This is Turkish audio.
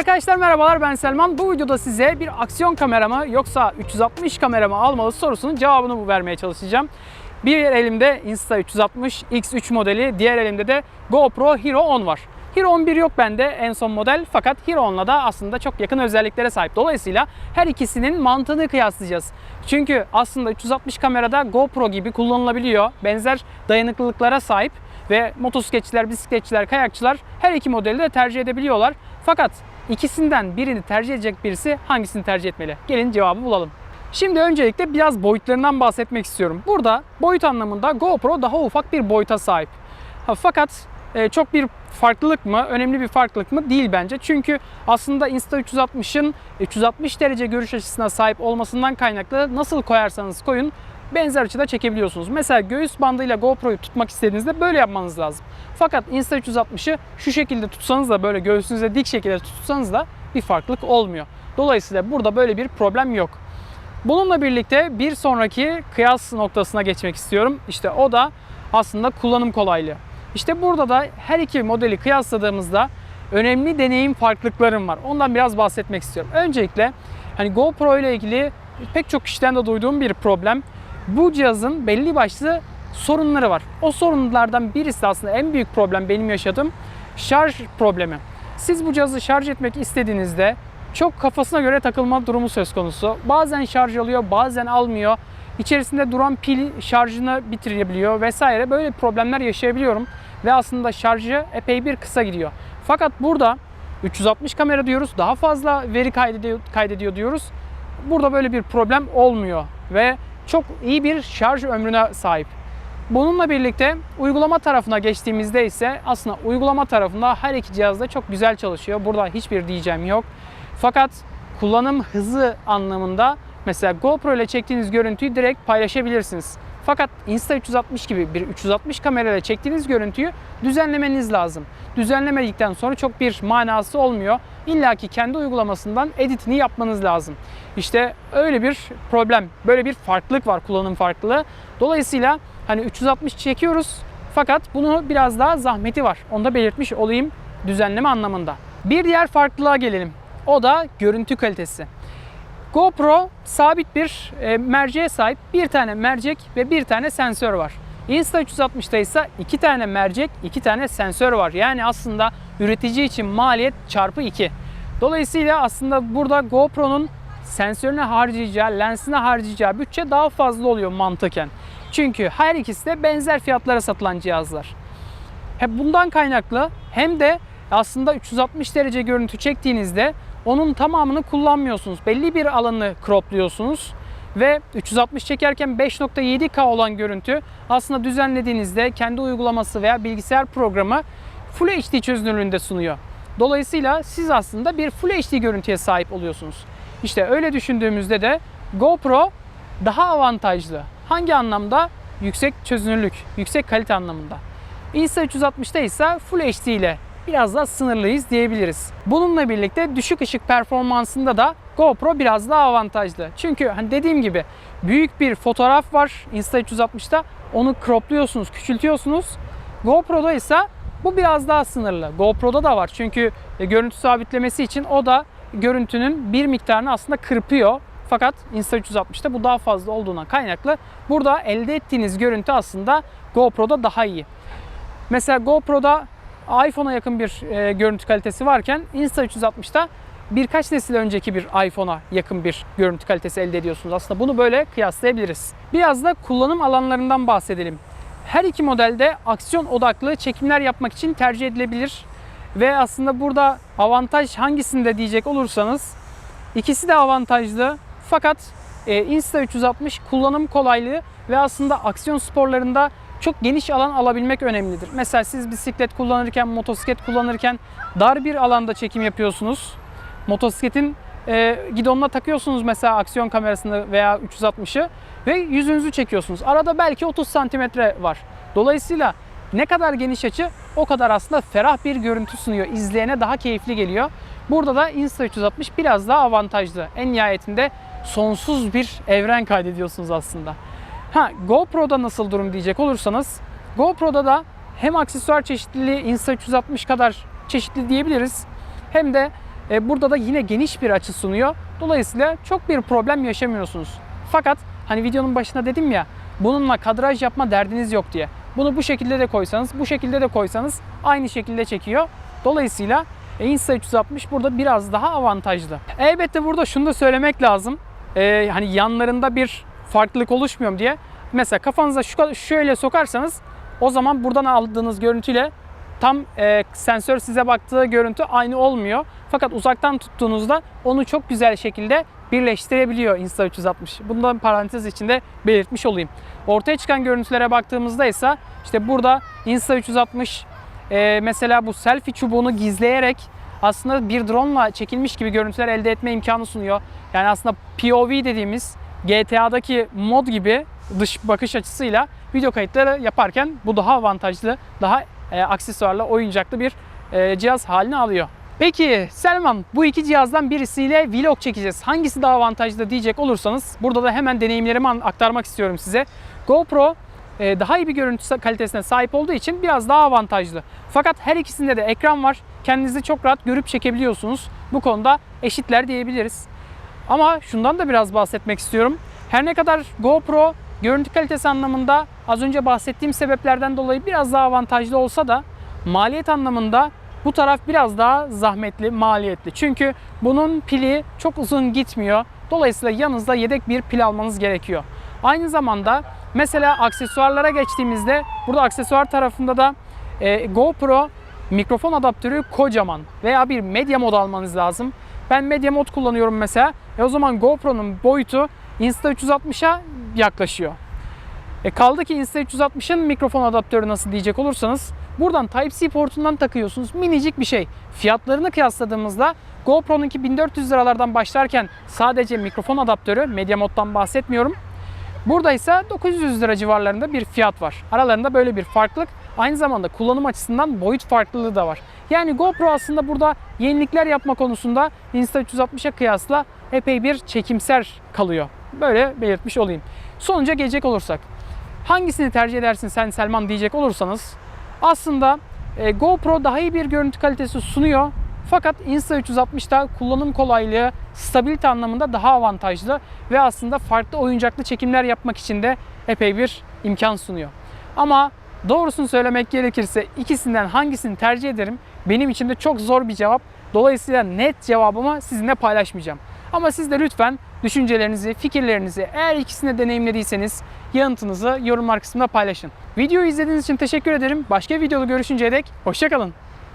Arkadaşlar merhabalar ben Selman. Bu videoda size bir aksiyon kameramı yoksa 360 kameramı almalı sorusunun cevabını vermeye çalışacağım. Bir elimde Insta360 X3 modeli, diğer elimde de GoPro Hero 10 var. Hero 11 yok bende en son model fakat Hero 10'la da aslında çok yakın özelliklere sahip. Dolayısıyla her ikisinin mantığını kıyaslayacağız. Çünkü aslında 360 kamerada GoPro gibi kullanılabiliyor. Benzer dayanıklılıklara sahip ve motosikletçiler, bisikletçiler, kayakçılar her iki modeli de tercih edebiliyorlar. Fakat ikisinden birini tercih edecek birisi hangisini tercih etmeli? Gelin cevabı bulalım. Şimdi öncelikle biraz boyutlarından bahsetmek istiyorum. Burada boyut anlamında GoPro daha ufak bir boyuta sahip. Ha, fakat e, çok bir farklılık mı, önemli bir farklılık mı değil bence. Çünkü aslında Insta360'ın 360 derece görüş açısına sahip olmasından kaynaklı nasıl koyarsanız koyun benzer açıda çekebiliyorsunuz. Mesela göğüs bandıyla GoPro'yu tutmak istediğinizde böyle yapmanız lazım. Fakat Insta360'ı şu şekilde tutsanız da böyle göğsünüze dik şekilde tutsanız da bir farklılık olmuyor. Dolayısıyla burada böyle bir problem yok. Bununla birlikte bir sonraki kıyas noktasına geçmek istiyorum. İşte o da aslında kullanım kolaylığı. İşte burada da her iki modeli kıyasladığımızda önemli deneyim farklılıklarım var. Ondan biraz bahsetmek istiyorum. Öncelikle hani GoPro ile ilgili pek çok kişiden de duyduğum bir problem. Bu cihazın belli başlı sorunları var. O sorunlardan birisi aslında en büyük problem benim yaşadığım şarj problemi. Siz bu cihazı şarj etmek istediğinizde çok kafasına göre takılma durumu söz konusu. Bazen şarj alıyor, bazen almıyor. İçerisinde duran pil şarjını bitirebiliyor vesaire. Böyle problemler yaşayabiliyorum ve aslında şarjı epey bir kısa gidiyor. Fakat burada 360 kamera diyoruz, daha fazla veri kaydediyor, kaydediyor diyoruz. Burada böyle bir problem olmuyor ve çok iyi bir şarj ömrüne sahip. Bununla birlikte uygulama tarafına geçtiğimizde ise aslında uygulama tarafında her iki cihaz da çok güzel çalışıyor. Burada hiçbir diyeceğim yok. Fakat kullanım hızı anlamında mesela GoPro ile çektiğiniz görüntüyü direkt paylaşabilirsiniz. Fakat Insta360 gibi bir 360 kamerayla çektiğiniz görüntüyü düzenlemeniz lazım. Düzenlemedikten sonra çok bir manası olmuyor. İlla ki kendi uygulamasından editini yapmanız lazım. İşte öyle bir problem, böyle bir farklılık var kullanım farklılığı. Dolayısıyla hani 360 çekiyoruz fakat bunu biraz daha zahmeti var. Onu da belirtmiş olayım düzenleme anlamında. Bir diğer farklılığa gelelim. O da görüntü kalitesi. GoPro sabit bir e, merceğe sahip. Bir tane mercek ve bir tane sensör var. Insta360'da ise iki tane mercek, iki tane sensör var. Yani aslında üretici için maliyet çarpı 2. Dolayısıyla aslında burada GoPro'nun sensörüne harcayacağı, lensine harcayacağı bütçe daha fazla oluyor mantıken. Çünkü her ikisi de benzer fiyatlara satılan cihazlar. Hem bundan kaynaklı hem de aslında 360 derece görüntü çektiğinizde onun tamamını kullanmıyorsunuz. Belli bir alanı cropluyorsunuz ve 360 çekerken 5.7K olan görüntü aslında düzenlediğinizde kendi uygulaması veya bilgisayar programı Full HD çözünürlüğünde sunuyor. Dolayısıyla siz aslında bir Full HD görüntüye sahip oluyorsunuz. İşte öyle düşündüğümüzde de GoPro daha avantajlı. Hangi anlamda? Yüksek çözünürlük, yüksek kalite anlamında. Insta360'da ise Full HD ile biraz daha sınırlıyız diyebiliriz. Bununla birlikte düşük ışık performansında da GoPro biraz daha avantajlı. Çünkü hani dediğim gibi büyük bir fotoğraf var Insta360'da. Onu cropluyorsunuz, küçültüyorsunuz. GoPro'da ise bu biraz daha sınırlı. GoPro'da da var çünkü e, görüntü sabitlemesi için o da görüntünün bir miktarını aslında kırpıyor. Fakat Insta360'da bu daha fazla olduğundan kaynaklı burada elde ettiğiniz görüntü aslında GoPro'da daha iyi. Mesela GoPro'da iPhone'a yakın bir e, görüntü kalitesi varken Insta360'da birkaç nesil önceki bir iPhone'a yakın bir görüntü kalitesi elde ediyorsunuz. Aslında bunu böyle kıyaslayabiliriz. Biraz da kullanım alanlarından bahsedelim. Her iki modelde aksiyon odaklı çekimler yapmak için tercih edilebilir. Ve aslında burada avantaj hangisinde diyecek olursanız ikisi de avantajlı. Fakat e, Insta360 kullanım kolaylığı ve aslında aksiyon sporlarında çok geniş alan alabilmek önemlidir. Mesela siz bisiklet kullanırken, motosiklet kullanırken dar bir alanda çekim yapıyorsunuz. Motosikletin e, gidonuna takıyorsunuz mesela aksiyon kamerasını veya 360'ı ve yüzünüzü çekiyorsunuz. Arada belki 30 santimetre var. Dolayısıyla ne kadar geniş açı o kadar aslında ferah bir görüntü sunuyor. İzleyene daha keyifli geliyor. Burada da Insta360 biraz daha avantajlı. En nihayetinde sonsuz bir evren kaydediyorsunuz aslında. Ha GoPro'da nasıl durum diyecek olursanız GoPro'da da hem aksesuar çeşitliliği Insta360 kadar çeşitli diyebiliriz hem de E, burada da yine geniş bir açı sunuyor. Dolayısıyla çok bir problem yaşamıyorsunuz. Fakat hani videonun başında dedim ya bununla kadraj yapma derdiniz yok diye. Bunu bu şekilde de koysanız, bu şekilde de koysanız aynı şekilde çekiyor. Dolayısıyla e, Insta360 burada biraz daha avantajlı. Elbette burada şunu da söylemek lazım. E, hani yanlarında bir farklılık oluşmuyor mu diye. Mesela kafanıza şu, şöyle sokarsanız o zaman buradan aldığınız görüntüyle tam e, sensör size baktığı görüntü aynı olmuyor. Fakat uzaktan tuttuğunuzda onu çok güzel şekilde birleştirebiliyor Insta360. Bundan parantez içinde belirtmiş olayım. Ortaya çıkan görüntülere baktığımızda ise işte burada Insta360 e, mesela bu selfie çubuğunu gizleyerek aslında bir drone çekilmiş gibi görüntüler elde etme imkanı sunuyor. Yani aslında POV dediğimiz GTA'daki mod gibi dış bakış açısıyla video kayıtları yaparken bu daha avantajlı, daha e, aksesuarlı, oyuncaklı bir e, cihaz haline alıyor. Peki Selman bu iki cihazdan birisiyle vlog çekeceğiz. Hangisi daha avantajlı diyecek olursanız burada da hemen deneyimlerimi aktarmak istiyorum size. GoPro e, daha iyi bir görüntü kalitesine sahip olduğu için biraz daha avantajlı. Fakat her ikisinde de ekran var. Kendinizi çok rahat görüp çekebiliyorsunuz. Bu konuda eşitler diyebiliriz. Ama şundan da biraz bahsetmek istiyorum. Her ne kadar GoPro görüntü kalitesi anlamında az önce bahsettiğim sebeplerden dolayı biraz daha avantajlı olsa da maliyet anlamında bu taraf biraz daha zahmetli, maliyetli. Çünkü bunun pili çok uzun gitmiyor. Dolayısıyla yanınızda yedek bir pil almanız gerekiyor. Aynı zamanda mesela aksesuarlara geçtiğimizde burada aksesuar tarafında da e, GoPro mikrofon adaptörü kocaman veya bir medya mod almanız lazım. Ben medya mod kullanıyorum mesela. E o zaman GoPro'nun boyutu Insta360'a yaklaşıyor. E kaldı ki Insta360'ın mikrofon adaptörü nasıl diyecek olursanız buradan Type-C portundan takıyorsunuz. Minicik bir şey. Fiyatlarını kıyasladığımızda GoPro'nunki 1400 liralardan başlarken sadece mikrofon adaptörü, Media Mod'dan bahsetmiyorum. Burada ise 900 lira civarlarında bir fiyat var. Aralarında böyle bir farklılık. Aynı zamanda kullanım açısından boyut farklılığı da var. Yani GoPro aslında burada yenilikler yapma konusunda Insta360'a kıyasla epey bir çekimser kalıyor. Böyle belirtmiş olayım. Sonuca gelecek olursak. Hangisini tercih edersin sen Selman diyecek olursanız aslında e, GoPro daha iyi bir görüntü kalitesi sunuyor. Fakat Insta360'da kullanım kolaylığı, stabilite anlamında daha avantajlı ve aslında farklı oyuncaklı çekimler yapmak için de epey bir imkan sunuyor. Ama doğrusunu söylemek gerekirse ikisinden hangisini tercih ederim? Benim için de çok zor bir cevap. Dolayısıyla net cevabımı sizinle paylaşmayacağım. Ama siz de lütfen düşüncelerinizi, fikirlerinizi eğer ikisini de deneyimlediyseniz yanıtınızı yorumlar kısmında paylaşın. Videoyu izlediğiniz için teşekkür ederim. Başka videoda görüşünceye dek hoşçakalın.